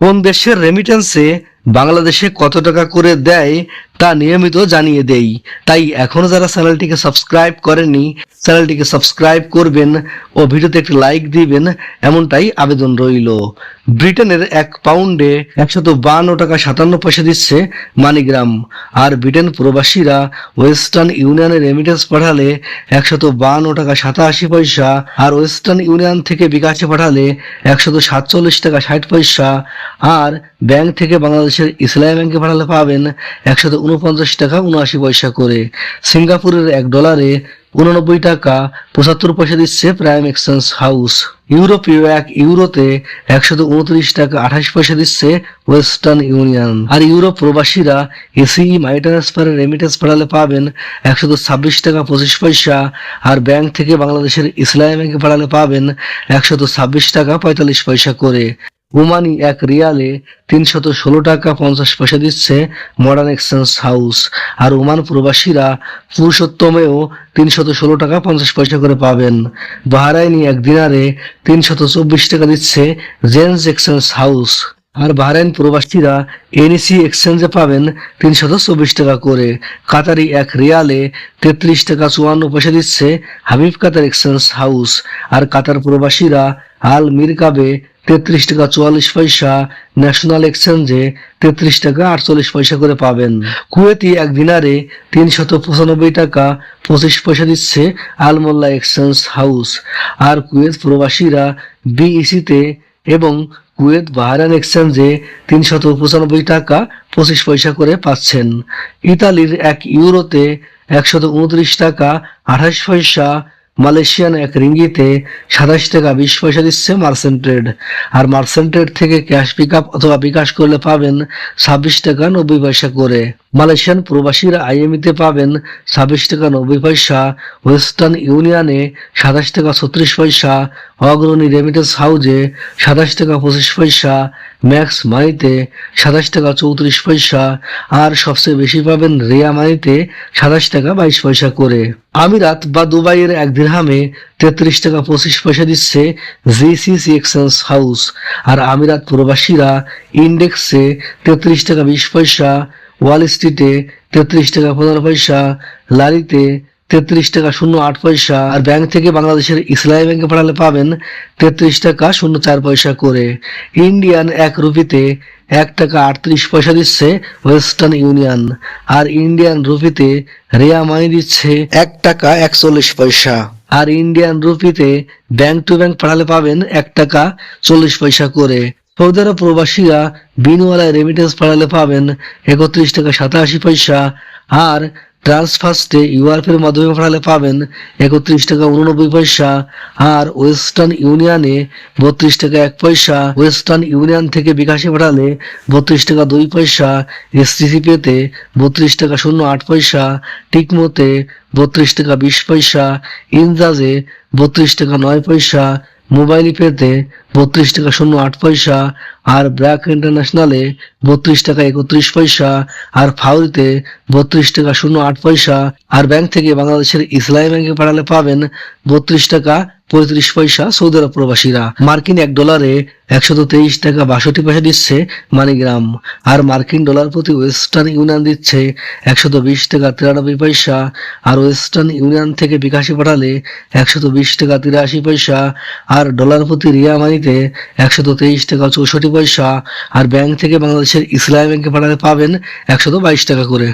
কোন দেশের রেমিটেন্সে বাংলাদেশে কত টাকা করে দেয় তা নিয়মিত জানিয়ে দেই। তাই এখনও যারা চ্যানেলটিকে সাবস্ক্রাইব করেননি, চ্যানেলটিকে সাবস্ক্রাইব করবেন ও ভিডিওতে একটি লাইক দিবেন, এমনটাই আবেদন রইল। ব্রিটেনের এক পাউন্ডে একশত বান্ন টাকা সাতান্ন পয়সা দিচ্ছে মানিগ্রাম। আর ব্রিটেন প্রবাসীরা ওয়েস্টার্ন ইউনিয়নে রেমিটেন্স পাঠালে একশত বান্ন টাকা সাতাশি পয়সা, আর ওয়েস্টার্ন ইউনিয়ন থেকে বিকাশে পাঠালে একশত সাতচল্লিশ টাকা ষাট পয়সা, আর ব্যাংক থেকে বাংলাদেশের ইসলামী ব্যাংকে পাঠালে পাবেন একশত উনপঞ্চাশ টাকা উনআশি পয়সা করে। সিঙ্গাপুরের এক ডলারে উননব্বই টাকা পঁচাত্তর পয়সা দিচ্ছে প্রাইম এক্সচেঞ্জ হাউস। ইউরোপীয় এক ইউরোতে একশত উনত্রিশ টাকা আঠাশ পয়সা দিচ্ছে ওয়েস্টার্ন ইউনিয়ন। আর ইউরোপ প্রবাসীরা এসি মাই ট্রান্সফারে, রেমিটেন্স পাঠালে পাবেন একশত ছাব্বিশ টাকা পঁচিশ পয়সা। আর ব্যাংক থেকে বাংলাদেশের ইসলামী ব্যাংকে পাঠালে পাবেন একশত ছাব্বিশ টাকা পঁয়তাল্লিশ পয়সা করে। ওমানি এক রিয়ালে তিনশত ষোলো টাকা পঞ্চাশ পয়সা দিচ্ছে মডার্ন এক্সচেঞ্জ হাউস। আর ওমান প্রবাসীরা পুরুষোত্তমেও তিনশত ষোলো টাকা পঞ্চাশ পয়সা করে পাবেন। বাহারাইনি এক দিনারে তিনশত চব্বিশ টাকা দিচ্ছে জেন্স এক্সচেঞ্জ হাউস। আর বাহরাইন প্রবাসীরা এনইসি এক্সচেঞ্জে পাবেন তিনশত চব্বিশ টাকা করে। কাতারি এক রিয়ালে তেত্রিশ টাকা চুয়ান্ন পয়সা দিচ্ছে হাবিব কাতার এক্সচেঞ্জ হাউস। আর কাতার প্রবাসীরা আল মিরকাবে তেত্রিশ টাকা চুয়াল্লিশ পয়সা ন্যাশনাল এক্সচেঞ্জে তেত্রিশ টাকা আটচল্লিশ পয়সা করে পাবেন। কুয়েতি এক দিনারে তিনশত পঁচানব্বই টাকা পঁচিশ পয়সা দিচ্ছে আলমোল্লা এক্সচেঞ্জ হাউস আর কুয়েত প্রবাসীরা বিইসিতে এবং কুয়েত বাহারান এক্সচেঞ্জে তিনশত পঁচানব্বই টাকা পঁচিশ পয়সা করে পাচ্ছেন। ইতালির এক ইউরোতে একশত উনত্রিশ টাকা আঠাশ পয়সা মালয়েশিয়ান এক রিঙ্গিতে সাতাশ টাকা বিশ পয়সা দিচ্ছে মার্সেন্ট ট্রেড। আর মার্সেন্ট ট্রেড থেকে ক্যাশ পিক আপ অথবা বিকাশ করলে পাবেন ছাব্বিশ টাকা নব্বই পয়সা করে। মালয়েশিয়ান প্রবাসীরা আইএমইতে পাবেন ছাব্বিশ টাকা নব্বই পয়সা, ওয়েস্টার্ন ইউনিয়নে সাতাশ টাকা ছত্রিশ পয়সা, অগ্রণী রেমিটেন্স হাউজে সাতাশ টাকা পঁচিশ পয়সা ম্যাক্স মানিতে সাতাশ টাকা চৌত্রিশ পয়সা, আর সবচেয়ে বেশি পাবেন রিয়া মানিতে সাতাশ টাকা বাইশ পয়সা করে। আমিরাত বা দুবাইয়ের এক দিরহামে তেত্রিশ টাকা পঁচিশ পয়সা দিচ্ছে জিসিসি এক্সচেঞ্জ হাউস আর আমিরাত প্রবাসীরা ইন্ডেক্সে তেত্রিশ টাকা বিশ পয়সা ওয়াল স্ট্রিটে তেত্রিশ টাকা পনেরো পয়সা, লারিতে তেত্রিশ টাকা শূন্য আট পয়সা, আর ব্যাংক থেকে বাংলাদেশের ইসলামী ব্যাংকে পাঠালে পাবেন তেত্রিশ টাকা শূন্য চার পয়সা করে। ইন্ডিয়ান এক রুপিতে এক টাকা আটত্রিশ পয়সা দিচ্ছে ওয়েস্টার্ন ইউনিয়ন আর ইন্ডিয়ান রুপিতে রেয়া মানি দিচ্ছে এক টাকা একচল্লিশ পয়সা। আর ইন্ডিয়ান রুপিতে ব্যাংক টু ব্যাংক পাঠালে পাবেন এক টাকা চল্লিশ পয়সা করে। সৌদি আরব প্রবাসীরা বিনওয়ালায় রেমিটেন্স পাঠালে পাবেন একত্রিশ টাকা সাতাশি পয়সা। আর ট্রান্সফার্স্টে ইউআরপের মাধ্যমে পাঠালে পাবেন একত্রিশ টাকা উননব্বই পয়সা। আর ওয়েস্টার্ন ইউনিয়নে বত্রিশ টাকা এক পয়সা। ওয়েস্টার্ন ইউনিয়ন থেকে বিকাশে পাঠালে বত্রিশ টাকা দুই পয়সা। এসটিসি পেতে বত্রিশ টাকা শূন্য আট পয়সা। টিকমোতে বত্রিশ টাকা বিশ পয়সা। ইনজাজে বত্রিশ টাকা নয় পয়সা। মোবাইল পেতে বত্রিশ টাকা শূন্য আট পয়সা, আর ব্র্যাক ইন্টারন্যাশনালে বত্রিশ টাকা একত্রিশ পয়সা, আর ফাউরিতে বত্রিশ টাকা শূন্য আট পয়সা, আর ব্যাংক থেকে বাংলাদেশের ইসলামী ব্যাংকে পাঠালে পাবেন বত্রিশ টাকা পঁয়ত্রিশ পয়সা সৌদি আরব প্রবাসীরা। মার্কিন এক ডলারে একশত তেইশ টাকা বাষট্টি পয়সা দিচ্ছে মানিগ্রাম। আর মার্কিন ডলার প্রতি ওয়েস্টার্ন ইউনিয়ন দিচ্ছে একশত বিশ টাকা তিরানব্বই পয়সা। আর ওয়েস্টার্ন ইউনিয়ন থেকে বিকাশে পাঠালে একশত বিশ টাকা তিরাশি পয়সা। আর ডলার প্রতি রিয়া মানিতে একশত তেইশ টাকা চৌষট্টি পয়সা। আর ব্যাংক থেকে বাংলাদেশের ইসলামী ব্যাংকে পাঠালে পাবেন একশত বাইশ টাকা করে।